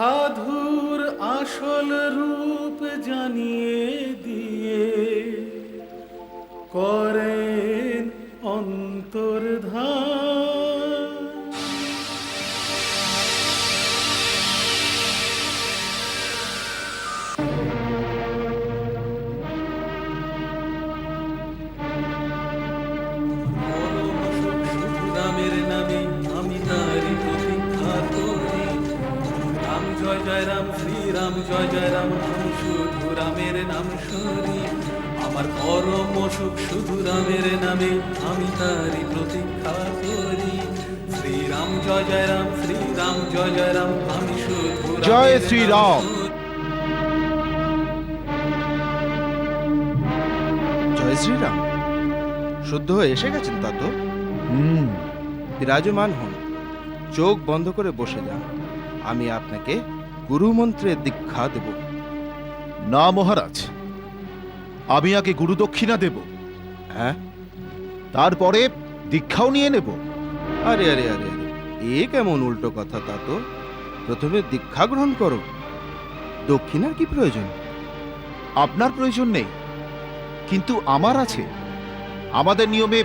সাধুর আসল রূপ জানিয়ে দিয়ে করেন অন্তর্ধান। জয় জয় রাম শুধু রামের নাম সরি আমার পরম সুখ শুধু রামের নামে আমি তারি প্রতীক্ষা করি। শ্রীরাম জয় জয় রাম শ্রীরাম জয় জয় রাম আমি শুধু জয় শ্রীরাম। জয় শ্রীরাম। শুদ্ধ হয়ে এসে গেছেন তা তো? হুম বিরাজমান হন। চোখ বন্ধ করে বসে যান। আমি আপনাকে গুরুমন্ত্রের দীক্ষা দেব। না মহারাজ। আমি আগে গুরু দক্ষিণা দেব। হ্যাঁ? তারপরে দীক্ষাও নিয়ে নেব। আরে আরে আরে আরে এ কেমন উল্টো কথা তা তো? প্রথমে দীক্ষা গ্রহণ করো। দক্ষিণার কি প্রয়োজন? আপনার প্রয়োজন নেই। কিন্তু আমার আছে। আমাদের নিয়মে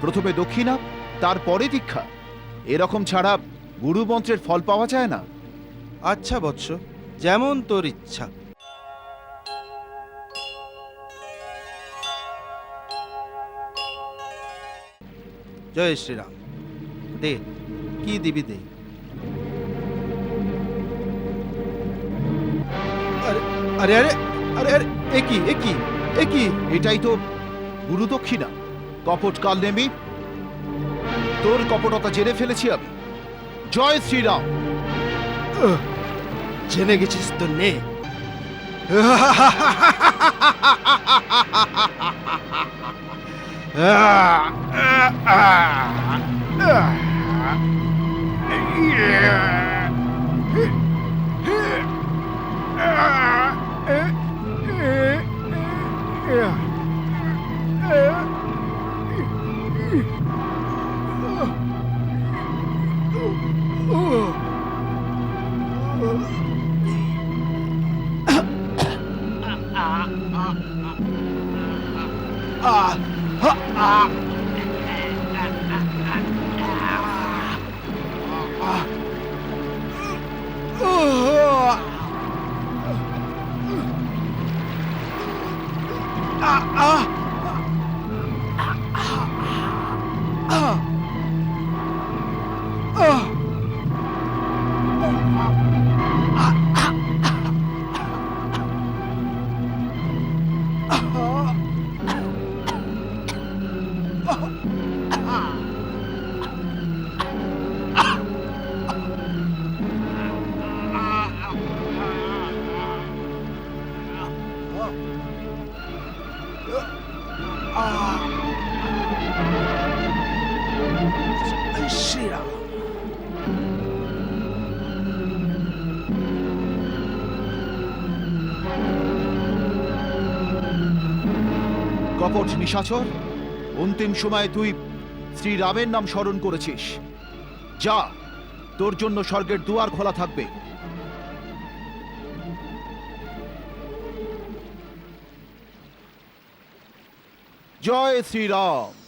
প্রথমে দক্ষিণা তারপরে দীক্ষা। এরকম ছাড়া গুরুমন্ত্রের ফল পাওয়া যায় না। আচ্ছা বৎস, যেমন তোর ইচ্ছা। জয় শ্রীরাম। দে, কি দিবি দে। আরে আরে আরে আরে আরে, এ কি এ কি এ কি? এটাই তো গুরু দক্ষিণা। কপট কাল নেমি, তোর কপটতা জেনে ফেলেছি আমি। জয় শ্রীরাম। 쟤네게 짓었던니 Oh. গেছিস তো নে শ্রীরাম কপট নিশাচর, অন্তিম সময়ে তুই শ্রী রামের নাম স্মরণ করেছিস। যা, তোর জন্য স্বর্গের দুয়ার খোলা থাকবে। জয় শ্রীরাম।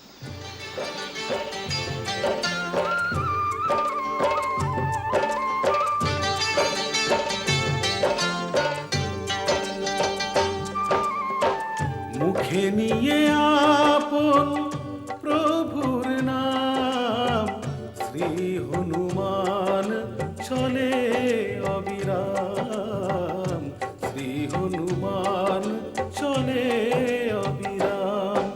আপন প্রভুর নাম। শ্রী হনুমান চলে অবিরাম। শ্রী হনুমান চলে অবিরাম।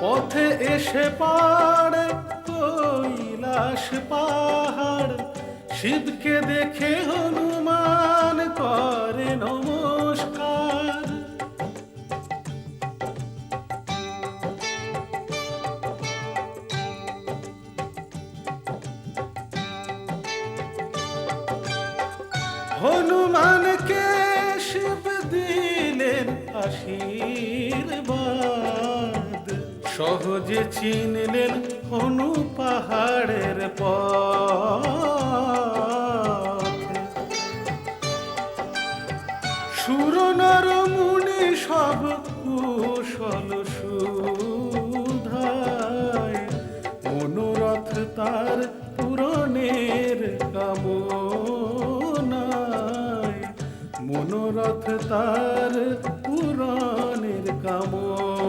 পথে এসে পাড়ে পাহাড়। শিবকে দেখে হনুমান করে নমস্কার। হনুমানকে শিব দিলে আশীর্বাদ। সহজে চিনলেন হনু পাহাড়ের পথ। সুরনর মুনি সব কুশল সুধায় মনোরথ তার পূরণের কামনায় মনোরথ তার পূরণের কামনায়।